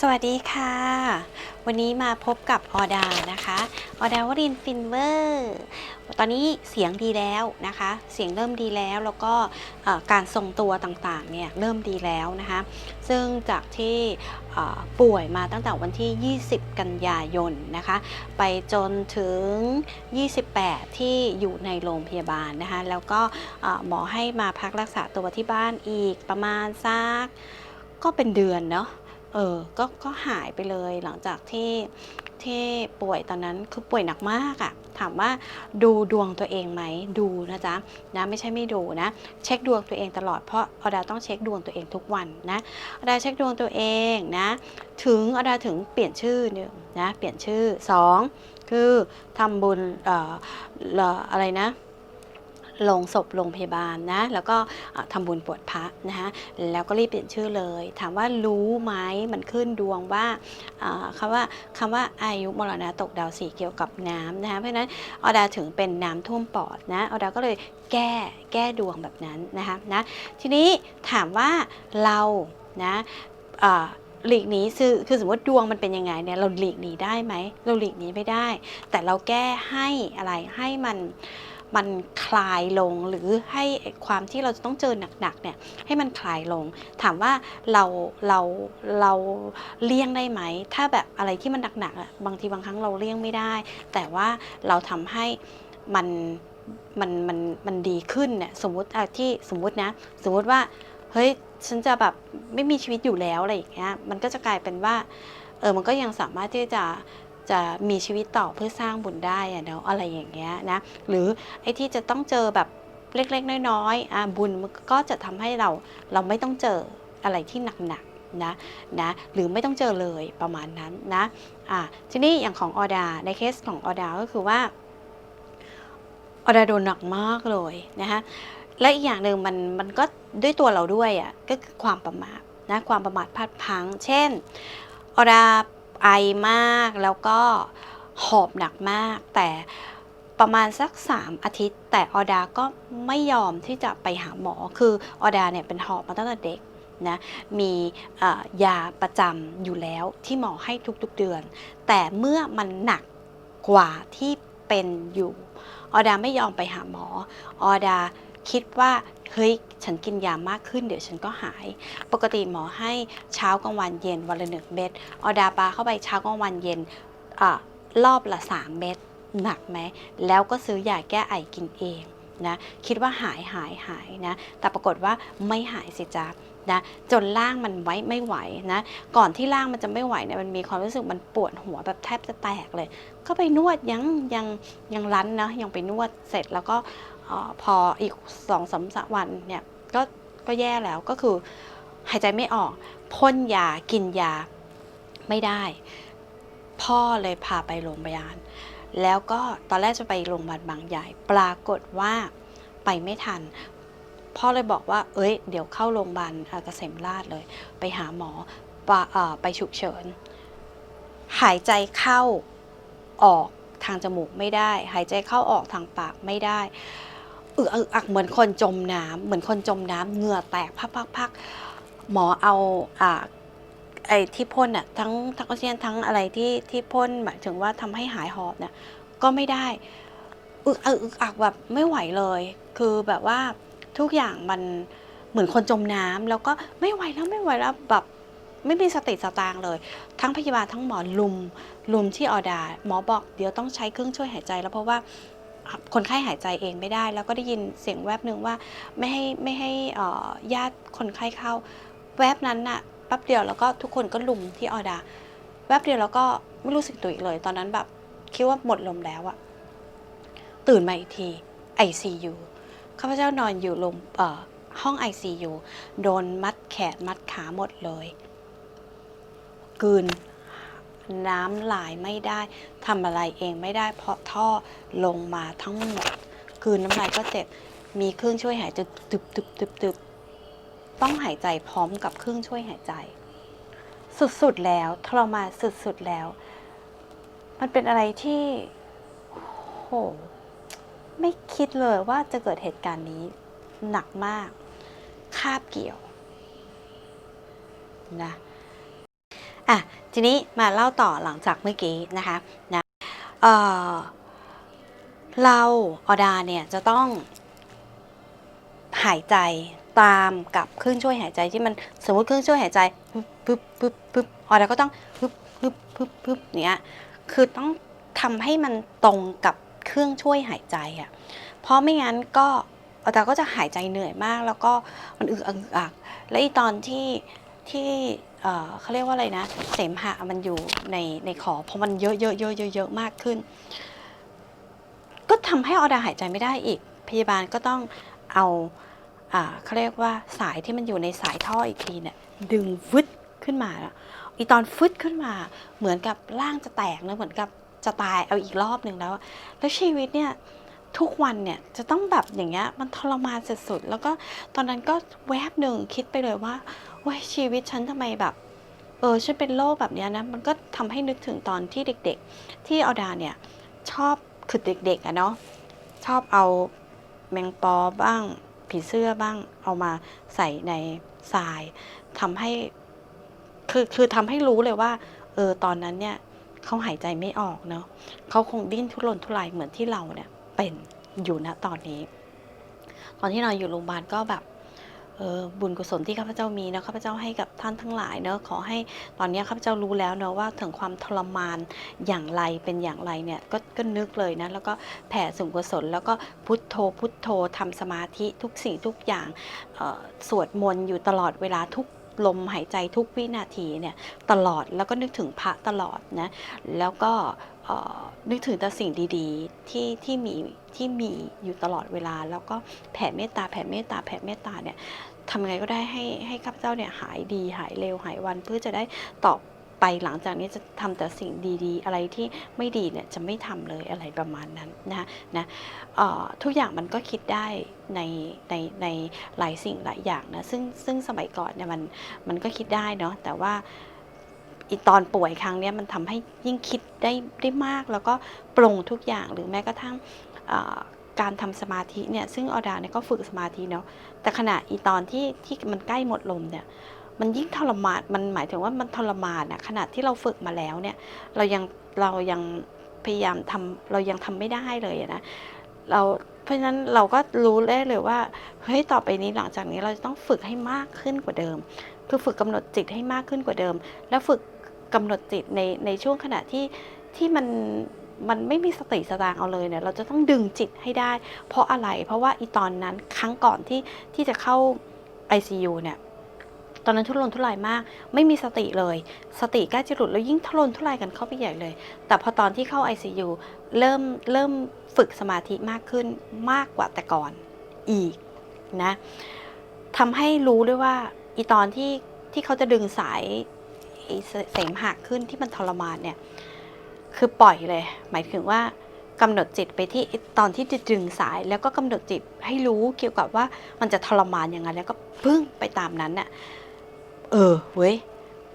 สวัสดีค่ะ วันนี้มาพบกับออดานะคะ ออดาวรินฟินเวอร์ ตอนนี้เสียงดีแล้วนะคะ เสียงเริ่มดีแล้วแล้วก็การทรงตัวต่างๆเนี่ยเริ่มดีแล้วนะคะ ซึ่งจากที่ป่วยมาตั้งแต่วันที่ 20 กันยายนนะคะ ไปจนถึง 28 ที่อยู่ในโรงพยาบาลนะคะ แล้วก็หมอให้มาพักรักษาตัวที่บ้านอีกประมาณสักก็เป็นเดือนเนาะ เออก็ก็หายไปเลยหลังจากที่ที่ป่วยตอนนั้นคือป่วยหนักมากอะถามว่าดูดวงตัวเองไหมดูนะจ๊ะนะไม่ใช่ไม่ดูนะ เช็คดวงตัวเองตลอดเพราะอดาต้องเช็คดวงตัวเองทุกวันนะอดาเช็คดวงตัวเองนะ ถึงอดาถึงเปลี่ยนชื่อหนึ่งนะเปลี่ยนชื่อสองคือทำบุญเอ่อเอ่ออะไรนะ ลงศพโรงพยาบาลนะแล้วก็อะทำบุญปวดพระนะคะแล้วก็รีบเปลี่ยนชื่อเลย ถามว่ารู้ไหมมันขึ้นดวงว่าอ่าคำว่าคำว่าอายุมรณะตกดาวสีเกี่ยวกับน้ำนะคะเพราะฉะนั้นออดาถึงเป็นน้ำท่วมปอดนะออดาก็เลยแก้แก้ดวงแบบนั้นนะคะนะทีนี้ถามว่าเรานะหลีกหนีคือคือสมมติดวงมันเป็นยังไงเนี่ยเราหลีกหนีได้ไหมเราหลีกหนีไม่ได้ แต่เราแก้ให้อะไรให้มัน มันคลายลงหรือให้ความที่เราจะต้องเจอหนักๆเนี่ยให้มันคลายลง ถามว่าเราเราเราเลี่ยงได้ไหม ถ้าแบบอะไรที่มันหนักๆอะบางทีบางครั้งเราเลี่ยงไม่ได้ แต่ว่าเราทำให้มันมันมันมันดีขึ้นเนี่ยสมมุติอะที่สมมุตินะ สมมุติว่าเฮ้ยฉันจะแบบไม่มีชีวิตอยู่แล้วอะไรอย่างเงี้ยมันก็จะกลายเป็นว่าเออมันก็ยังสามารถที่จะ จะมีชีวิตต่อเพื่อสร้างบุญได้อะเนาะอะไรอย่างเงี้ยนะหรือไอ้ที่จะต้องเจอแบบเล็กๆ น้อยๆอะบุญมันก็จะทำให้เราเราไม่ต้องเจออะไรที่หนักๆนะนะหรือไม่ต้องเจอเลยประมาณนั้นนะอะทีนี้อย่างของออดาในเคสของออดาก็คือว่าออดาโดนหนักมากเลยนะคะและอีกอย่างหนึ่งมันมันก็ด้วยตัวเราด้วยอะก็คือความประมาทนะความประมาทพลาดพลั้งเช่นออดา ไอมากแล้วก็หอบหนักมาก แต่ประมาณสัก 3 อาทิตย์ แต่ออดาก็ไม่ยอมที่จะไปหาหมอ คือออดาเนี่ยเป็นหอบมาตั้งแต่เด็กนะมียาประจำอยู่แล้วที่หมอให้ทุกๆเดือน แต่เมื่อมันหนักกว่าที่เป็นอยู่ ออดาไม่ยอมไปหาหมอ ออดาคิดว่า เฮ้ยฉันกินยามากขึ้นเดี๋ยวฉันก็หาย ปกติหมอให้เช้ากลางวันเย็นวันละหนึ่งเม็ดออดาปาเข้าไปเช้ากลางวันเย็นอรอบละ3เม็ดหนักไหมแล้วก็ซื้อยาแก้ไอกินเองนะคิดว่าหายหายหายนะแต่ปรากฏว่าไม่หายสิจ้านะจนล่างมันไว้ไม่ไหวนะก่อนที่ล่างมันจะไม่ไหวเนี่ยมันมีความรู้สึกมันปวดหัวแบบแทบจะแตกเลย ก็ไปนวดยังยังยังรั้นนะยังไปนวดเสร็จแล้วก็ พออีกสองสามวันเนี่ยก็ก็แย่แล้วก็คือหายใจไม่ออกพ่นยากินยาไม่ได้ พ่อเลยพาไปโรงพยาบาลแล้วก็ตอนแรกจะไปโรงพยาบาลบางใหญ่ ปรากฏว่าไปไม่ทัน พ่อเลยบอกว่า เอ้ย เดี๋ยวเข้าโรงพยาบาลเอ่อเกษมราชเลย ไปหาหมอปะเอ่อไปฉุกเฉิน หายใจเข้าออกทางจมูกไม่ได้ หายใจเข้าออกทางปากไม่ได้ อึกอักอึกอักเหมือนคนจมน้ำเหมือนคนจมน้ำเหงื่อแตกพักพักพักหมอเอาอ่าไอ้ที่พ่นอะทั้งทั้งออกซิเจนทั้งอะไรที่ที่พ่นหมายถึงว่าทำให้หายหอบเนี่ยก็ไม่ได้อึกอักอึกอักแบบไม่ไหวเลย คือแบบว่าทุกอย่างมันเหมือนคนจมน้ำแล้วก็ไม่ไหวแล้วไม่ไหวแล้วแบบไม่มีสติสตางเลย ทั้งพยาบาลทั้งหมอลุมลุมที่ออดาหมอบอกเดี๋ยวต้องใช้เครื่องช่วยหายใจแล้วเพราะว่า คนไข้หายใจเองไม่ได้ แล้วก็ได้ยินเสียงแวบหนึ่งว่าไม่ให้ไม่ให้ญาติคนไข้เข้า แวบนั้นน่ะแป๊บเดียวแล้วก็ทุกคนก็ลุมที่ออดา แวบเดียวแล้วก็ไม่รู้สึกตัวอีกเลย ตอนนั้นแบบคิดว่าหมดลมแล้วอะตื่นมาอีกที ICU ข้าพเจ้านอนอยู่โรงเอ่อห้อง ICU โดนมัดแขนมัดขาหมดเลยกืน น้ำไหลไม่ได้ทำอะไรเองไม่ได้ เพราะท่อลงมาทั้งหมดกลืนน้ำลายก็เจ็บมีเครื่องช่วยหายใจตึบตึบตึบตึบต้องหายใจพร้อมกับเครื่องช่วยหายใจ สุดๆแล้วทรมานสุดๆแล้ว มันเป็นอะไรที่โหไม่คิดเลยว่าจะเกิดเหตุการณ์นี้หนักมาก คาบเกี่ยวนะ อะทีนี้มาเล่าต่อหลังจากเมื่อกี้นะคะนะเออเราออดาเนี่ยจะต้องหายใจตามกับเครื่องช่วยหายใจที่มันสมมติเครื่องช่วยหายใจปึ๊บปึ๊บปึ๊บปึ๊บออดาก็ต้องปึ๊บปึ๊บปึ๊บปึ๊บเนี้ยคือต้องทำให้มันตรงกับเครื่องช่วยหายใจอะ่ะเพราะไม่งั้นก็ออดาก็จะหายใจเหนื่อยมาก แล้วก็มันอึกอักอึกอักและอีตอนที่ ที่เขาเรียกว่าอะไรนะ เสมหะมันอยู่ในในคอเพราะมันเยอะเยอะเยอะเยอะเยอะมากขึ้น ก็ทำให้ออดาหายใจไม่ได้อีก พยาบาลก็ต้องเอาเขาเรียกว่าสายที่มันอยู่ในสายท่ออีกทีเนี่ยดึงฟึดขึ้นมาแล้วอีตอนฟึดขึ้นมา เหมือนกับร่างจะแตกนะเหมือนกับจะตายเอาอีกรอบหนึ่งแล้ว แล้วชีวิตเนี่ยทุกวันเนี่ยจะต้องแบบอย่างเงี้ยมันทรมานสุดๆ แล้วก็ตอนนั้นก็แวบหนึ่งคิดไปเลยว่า ว้ยชีวิตฉันทำไมแบบ เออฉันเป็นโรคแบบนี้นะ มันก็ทำให้นึกถึงตอนที่เด็กๆ ที่ออดาเนี่ย ชอบคือเด็กๆอะเนาะชอบเอาแมงปอบ้าง ผีเสื้อบ้างเอามาใส่ในทรายทำให้ คือคือทำให้รู้เลยว่า เออตอนนั้นเนี่ยเขาหายใจไม่ออกเนาะเขาคงดิ้นทุรนทุรายเหมือนที่เราเนี่ยเป็นอยู่ณตอนนี้ ตอนที่เราอยู่โรงพยาบาลก็แบบ บุญกุศลที่ข้าพเจ้ามีนะข้าพเจ้าให้กับท่านทั้งหลายเนะขอให้ตอนนี้ข้าพเจ้ารู้แล้วเนะว่าถึงความทรมานอย่างไรเป็นอย่างไรเนี่ยก็ก็นึกเลยนะแล้วก็แผ่ส่วนกุศลแล้วก็พุทโธพุทโธทำสมาธิทุกสิ่งทุกอย่างออสวดมนต์อยู่ตลอดเวลาทุกลมหายใจทุกวินาทีเนี่ยตลอดแล้วก็นึกถึงพระตลอดนะแล้วก็ นึกถึงแต่สิ่งดีๆที่ที่มีที่มีอยู่ตลอดเวลา แล้วก็แผ่เมตตาแผ่เมตตาแผ่เมตตาเนี่ยทำไงก็ได้ให้ให้ข้าพเจ้าเนี่ยหายดีหายเร็วหายวันเพื่อจะได้ตอบไปหลังจากนี้จะทำแต่สิ่งดีๆ อะไรที่ไม่ดีเนี่ยจะไม่ทำเลยอะไรประมาณนั้นนะนะทุกอย่างมันก็คิดได้ในในในหลายสิ่งหลายอย่างนะซึ่งซึ่งสมัยก่อนเนี่ยมันมันก็คิดได้เนาะแต่ว่า อีตอนป่วยครั้งนี้มันทำให้ยิ่งคิดได้ได้มาก แล้วก็ปรงทุกอย่างหรือแม้กระทั่งการทำสมาธิเนี่ยซึ่งออดาเนี่ยก็ฝึกสมาธิเนาะแต่ขณะอีตอนที่ที่มันใกล้หมดลมเนี่ยมันยิ่งทรมานมันหมายถึงว่ามันทรมานอะขนาดที่เราฝึกมาแล้วเนี่ยเรายังเรายังพยายามทำเรายังทำไม่ได้เลยนะเราเพราะฉะนั้นเราก็รู้ได้เลยว่าเฮ้ยต่อไปนี้หลังจากนี้เราจะต้องฝึกให้มากขึ้นกว่าเดิม คือฝึกกำหนดจิตให้มากขึ้นกว่าเดิม แล้วฝึก กำหนดจิตในในช่วงขณะที่ที่มันมันไม่มีสติสตางค์เอาเลยเนี่ยเราจะต้องดึงจิตให้ได้ เพราะอะไรเพราะว่าอีตอนนั้นครั้งก่อนที่ที่จะเข้า ICU เนี่ยตอนนั้นทุรนทุรายมาก ไม่มีสติเลย สติใกล้จะหลุดแล้วยิ่งทุรนทุรายกันเข้าไปใหญ่เลย แต่พอตอนที่เข้า ICU เริ่มเริ่มฝึกสมาธิมากขึ้นมากกว่าแต่ก่อนอีกนะทำให้รู้ด้วยว่าอีตอนที่ที่เขาจะดึงสาย เสมหะขึ้นที่มันทรมานเนี่ยคือปล่อยเลย หมายถึงว่ากำหนดจิตไปที่ตอนที่จะดึงสาย แล้วก็กำหนดจิตให้รู้เกี่ยวกับว่ามันจะทรมานยังไงแล้วก็พึ่งไปตามนั้นน่ะเออเว้ย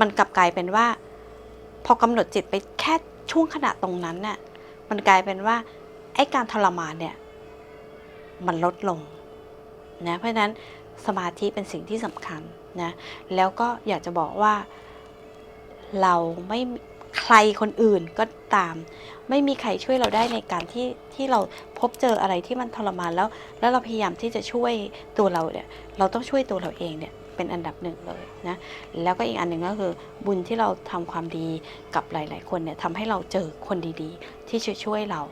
มันกลับกลายเป็นว่า พอกำหนดจิตไปแค่ช่วงขณะตรงนั้นน่ะมันกลายเป็นว่าไอ้การทรมานเนี่ยมันลดลงนะเพราะฉะนั้นสมาธิเป็นสิ่งที่สำคัญนะแล้วก็อยากจะบอกว่า เราไม่ใครคนอื่นก็ตาม ไม่มีใครช่วยเราได้ในการที่ที่เราพบเจออะไรที่มันทรมานแล้ว แล้วเราพยายามที่จะช่วยตัวเราเนี่ยเราต้องช่วยตัวเราเองเนี่ยเป็นอันดับหนึ่งเลยนะแล้วก็อีกอันหนึ่งก็คือบุญที่เราทำความดีกับหลาย ๆ คนเนี่ยทำให้เราเจอคนดีๆ ที่ช่วยช่วยเรา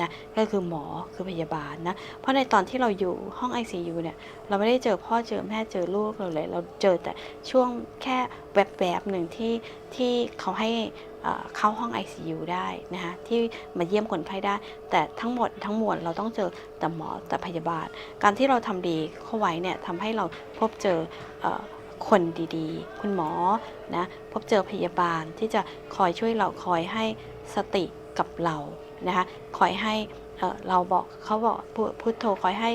นะก็คือหมอคือพยาบาลนะเพราะในตอนที่เราอยู่ห้อง ICU เนี่ยเราไม่ได้เจอพ่อเจอแม่เจอลูกเราเลย เราเจอแต่ช่วงแค่แวบๆหนึ่งที่ที่เขาให้เข้าห้อง ICU ได้นะคะที่มาเยี่ยมคนไข้ได้ แต่ทั้งหมดทั้งมวลเราต้องเจอแต่หมอแต่พยาบาล การที่เราทำดีเข้าไว้เนี่ยทำให้เราพบเจอคนดีๆ คุณหมอนะพบเจอพยาบาลที่จะคอยช่วยเราคอยให้สติกับเรา นะคะคอยให้เเราบอกเขาบอกพุพุทโธคอยให้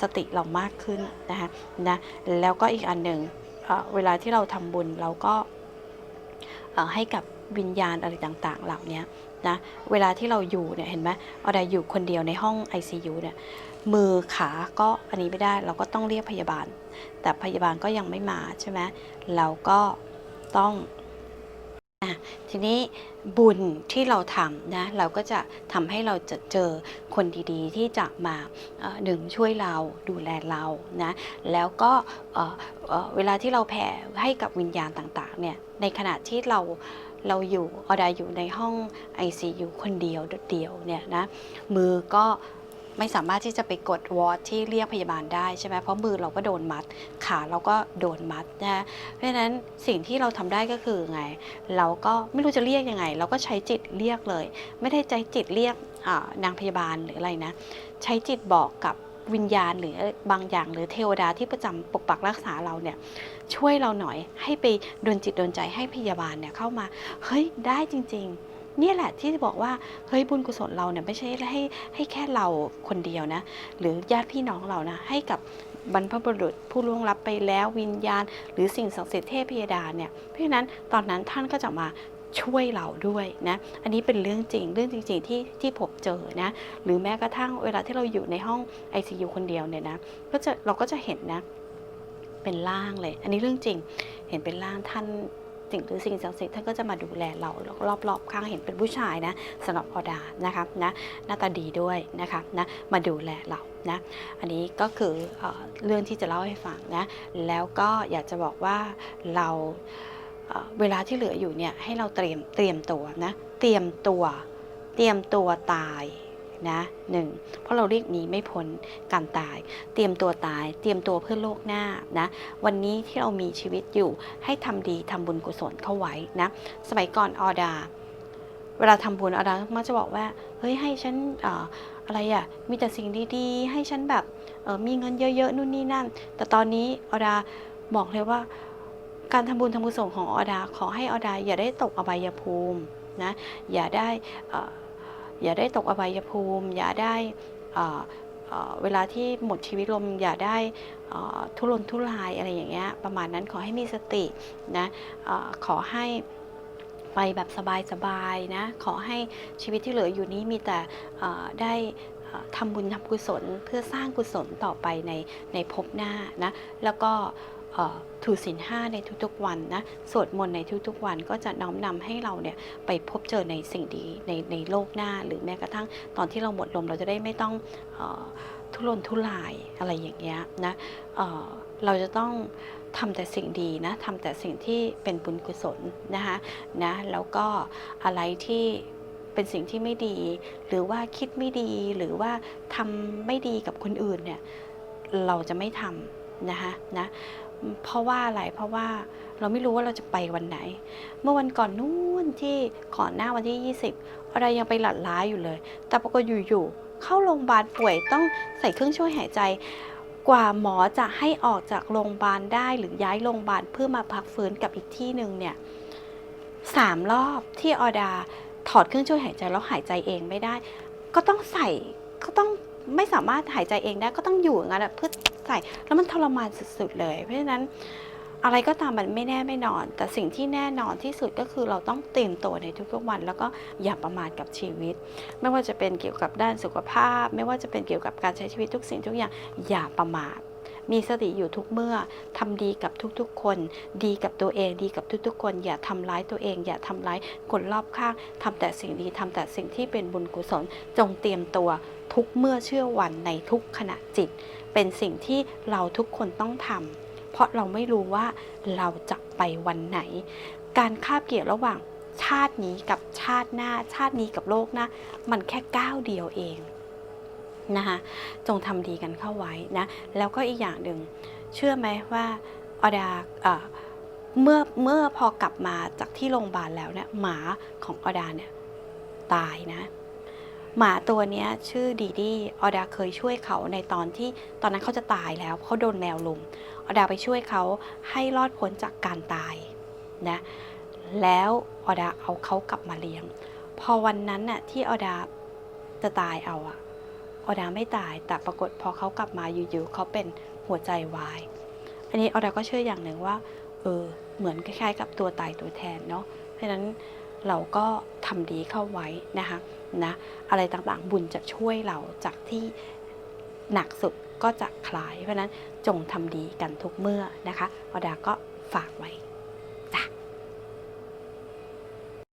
สติเรามากขึ้นนะคะนะแล้วก็อีกอันหนึ่งเเวลาที่เราทำบุญเราก็ให้กับวิญญาณอะไรต่างๆ เหล่านี้นะเวลาที่เราอยู่เนี่ยเห็นไหมเอาใดอยู่คนเดียวในห้อง ICU เนี่ยมือขาก็อันนี้ไม่ได้เราก็ต้องเรียกพยาบาล แต่พยาบาลก็ยังไม่มาใช่ไหมเราก็ต้อง อะทีนี้บุญที่เราทำนะเราก็จะทำให้เราจะเจอคนดีๆ ที่จะมาหนึ่งช่วยเราดูแลเรานะแล้วก็เวลาที่เราแผ่ให้กับวิญญาณต่างๆเนี่ยในขณะที่เราเราอยู่อดาอยู่ในห้อง ICU คนเดียวเดียวเนี่ยนะมือก็ ไม่สามารถที่จะไปกดวอร์ดที่เรียกพยาบาลได้ใช่ไหมเพราะมือเราก็โดนมัด ขาเราก็โดนมัดนะเพราะฉะนั้นสิ่งที่เราทำได้ก็คือไง เราก็ไม่รู้จะเรียกยังไง เราก็ใช้จิตเรียกเลย ไม่ได้ใจจิตเรียกนางพยาบาลหรืออะไรนะ ใช้จิตบอกกับวิญญาณหรือบางอย่างหรือเทวดาที่ประจำปกปักรักษาเราเนี่ยช่วยเราหน่อยให้ไปดลจิตดลใจให้พยาบาลเนี่ยเข้ามา เฮ้ยได้จริง ๆ เนี่ยแหละที่บอกว่าเฮ้ยบุญกุศลเราเนี่ยไม่ใช่ให้ให้แค่เราคนเดียวนะ หรือญาติพี่น้องเรานะให้กับบรรพบุรุษผู้ล่วงลับไปแล้ววิญญาณ หรือสิ่งศักดิ์สิทธิ์เทพยดาเนี่ยเพราะฉะนั้นตอนนั้นท่านก็จะมาช่วยเราด้วยนะ อันนี้เป็นเรื่องจริงเรื่องจริง ๆ ที่ที่ผมเจอนะ หรือแม้กระทั่งเวลาที่เราอยู่ในห้อง ICU คนเดียวเนี่ยนะก็จะเราก็จะเห็นนะ เป็นร่างเลย อันนี้เรื่องจริง เห็นเป็นร่างท่าน สิ่งหรือสิ่งศักดิ์สิทธิ์ท่านก็จะมาดูแลเรารอบๆข้างเห็นเป็นผู้ชายนะสำหรับออดานะครับนะหน้าตาดีด้วยนะคะนะมาดูแลเรานะอันนี้ก็คือเออเรื่องที่จะเล่าให้ฟังนะแล้วก็อยากจะบอกว่าเราเเวลาที่เหลืออยู่เนี่ยให้เราเตรียมเตรียมตัวนะเตรียมตัว เตรียมตัวตาย นะหนึ่งเพราะเราเรียกหนีไม่พ้นการตาย เตรียมตัวตาย เตรียมตัวเพื่อโลกหน้านะวันนี้ที่เรามีชีวิตอยู่ให้ทำดีทำบุญกุศลเข้าไว้นะสมัยก่อนออดา เวลาทำบุญออดามักจะบอกว่าเฮ้ยให้ฉันออะไรอะ่ะมีแต่สิ่งดีๆ ให้ฉันแบบมีเงินเยอะๆนู่นนี่นั่น แต่ตอนนี้ออดาบอกเลยว่าการทำบุญทำกุศลของออดา ขอให้ออดาอย่าได้ตกอบายภูมินะอย่าได้ อย่าได้ตกอบายภูมิ อย่าได้เวลาที่หมดชีวิตลมอย่าได้ทุรนทุรายอะไรอย่างเงี้ยประมาณนั้นขอให้มีสตินะอขอให้ไปแบบสบายๆนะขอให้ชีวิตที่เหลืออยู่นี้มีแต่ได้ทำบุญทำกุศลเพื่อสร้างกุศลต่อไปในในภพหน้านะแล้วก็ ถือศีลห้าในทุกๆวันนะสวดมนต์ในทุกๆวันก็จะน้อมนำให้เราเนี่ยไปพบเจอในสิ่งดีในในโลกหน้า หรือแม้กระทั่งตอนที่เราหมดลมเราจะได้ไม่ต้องออทุรนทุรายอะไรอย่างเงี้ยนะเเราจะต้องทำแต่สิ่งดีนะทำแต่สิ่งที่เป็นบุญกุศลนะคะนะแล้วก็อะไรที่เป็นสิ่งที่ไม่ดี หรือว่าคิดไม่ดีหรือว่าทำไม่ดีกับคนอื่นเนี่ยเราจะไม่ทำนะคะนะ เพราะว่าอะไรเพราะว่าเราไม่รู้ว่าเราจะไปวันไหน เมื่อวันก่อนนู่นที่ก่อนหน้าวันที่ 20 อะไรยังไปหลัดล้าอยู่เลย แต่ปรากฏอยู่ๆเข้าโรงพยาบาลป่วยต้องใส่เครื่องช่วยหายใจ กว่าหมอจะให้ออกจากโรงพยาบาลได้หรือย้ายโรงพยาบาลเพื่อมาพักฟื้นกับอีกที่หนึ่งเนี่ยสามรอบที่ออดาถอดเครื่องช่วยหายใจแล้วหายใจเองไม่ได้ ก็ต้องใส่ก็ต้องไม่สามารถหายใจเองได้ก็ต้องอยู่อย่างนั้นเพื่อ ใส่ แล้วมันทรมานสุดๆเลย เพราะฉะนั้นอะไรก็ตามมันไม่แน่ไม่นอน แต่สิ่งที่แน่นอนที่สุดก็คือเราต้องเตรียมตัวในทุกๆวัน แล้วก็อย่าประมาทกับชีวิต ไม่ว่าจะเป็นเกี่ยวกับด้านสุขภาพ ไม่ว่าจะเป็นเกี่ยวกับการใช้ชีวิตทุกสิ่งทุกอย่างอย่าประมาทมีสติอยู่ทุกเมื่อทำดีกับทุกๆ คน ดีกับตัวเอง ดีกับทุกๆ คน อย่าทำร้ายตัวเอง อย่าทำร้ายคนรอบข้างทำแต่สิ่งดีทำแต่สิ่งที่เป็นบุญกุศล จงเตรียมตัวทุกเมื่อเชื่อวันในทุกขณะจิต เป็นสิ่งที่เราทุกคนต้องทำเพราะเราไม่รู้ว่าเราจะไปวันไหน การคาบเกี่ยวระหว่างชาตินี้กับชาติหน้า ชาตินี้กับโลกหน้ามันแค่ก้าวเดียวเองนะคะจงทำดีกันเข้าไว้นะ แล้วก็อีกอย่างหนึ่งเชื่อไหมว่าอดาเอ่อเมื่อเมื่อพอกลับมาจากที่โรงพยาบาลแล้วเนี่ยหมาของอดาเนี่ยตายนะ หมาตัวนี้ชื่อดีดี้ออดาเคยช่วยเขาในตอนที่ตอนนั้นเขาจะตายแล้วเขาโดนแมวลุมออดาไปช่วยเขาให้รอดพ้นจากการตายนะแล้วออดาเอาเขากลับมาเลี้ยง พอวันนั้นน่ะที่ออดาจะตายเอาอะออดาไม่ตายแต่ปรากฏพอเขากลับมาอยู่ๆเขาเป็นหัวใจวาย อันนี้ออดาก็เชื่ออย่างหนึ่งว่าเออเหมือนคล้ายๆกับตัวตายตัวแทนเนาะเพราะฉะนั้นเราก็ทำดีเข้าไว้นะคะ นะอะไรต่างๆ บุญจะช่วยเราจากที่หนักสุดก็จะคลาย เพราะนั้นจงทำดีกันทุกเมื่อนะคะอดาก็ฝากไว้